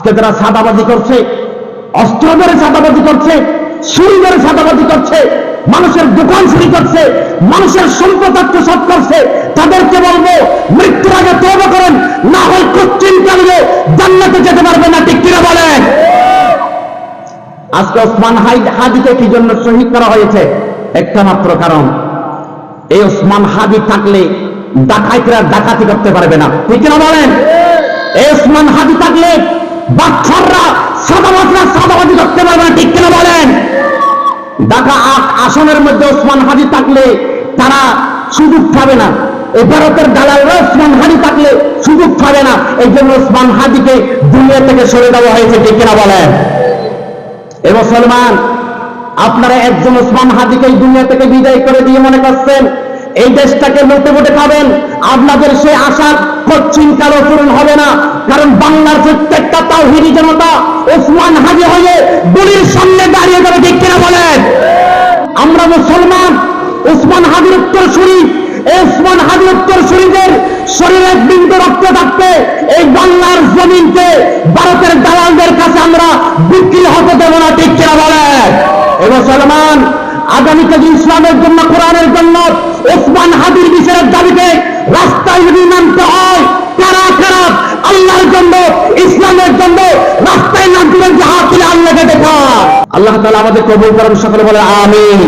আজকে যারা সাদাবাজি করছে, অস্ত্র ধরে সাদাবাজি করছে, ছুরি ধরে সাদাবাজি করছে, মানুষের দোকান চুরি করছে, মানুষের সম্পদ আত্মসাত করছে, তাদেরকে বলব, মৃত্যুর আগে তৈরি করেন, না হয় কচ্ছিন কালিয়ে জান্নাতে যেতে পারবে না, ঠিক কিনা বলেন? আজকে ওসমান হাদিকে কি জন্য শহীদ করা হয়েছে? একটা মাত্র কারণ। এই ওসমান হাদি থাকলে ডাকাইতরা ডাকাতি করতে পারবে না, ঠিক কিনা বলেন? এই ওসমান হাদি থাকলে বাচ্চাররা সাদাবাজরা সাদাবাজি করতে পারবে না, ঠিক কিনা বলেন? ঢাকা আসনের মধ্যে ওসমান হাদি থাকলে তারা সুযোগ পাবে না। এই ভারতের দালালরা ওসমান হাদি থাকলে সুযোগ পাবে না। এই জন্য ওসমান হাদিকে দুনিয়া থেকে সরে দেওয়া হয়েছে, ঠিক কিনা বলেন? এ মুসলমান, আপনারা একজন ওসমান হাদিকে দুনিয়া থেকে বিদায় করে দিয়ে মনে করছেন? এই দেশটাকে লুটে ফুটে খাবেন। আপনাদের সেই আশা কচ্ছিন কালো পূরণ হবে না। কারণ বাংলার প্রত্যেকটা তাওহিদি জনতা ওসমান হাজি হয়ে গুলির সামনে দাঁড়িয়ে যাবে, ঠিক কিনা বলেন? আমরা মুসলমান, ওসমান হাজির উত্তর শরীফ ওসমান হাজির উত্তর শরীরের শরীরের বিন্দু রক্ত থাকতে এই বাংলার জমিনকে ভারতের দালালদের কাছে আমরা বিক্রি হতে দেব না, ঠিক কিনা বলেন? এ মুসলমান আগামীতে যে ইসলামের জন্য, কোরআনের জন্য ওসমান হাদির বিচারের দাবিতে রাস্তায় যদি নামতে হয়, কারা কারা আল্লাহর জন্য, ইসলামের জন্য রাস্তায় নামতে যে হাত আল্লাহকে দেখা। আল্লাহ তালা আমাদের কবুল করেন, সকলে বলে আমিন।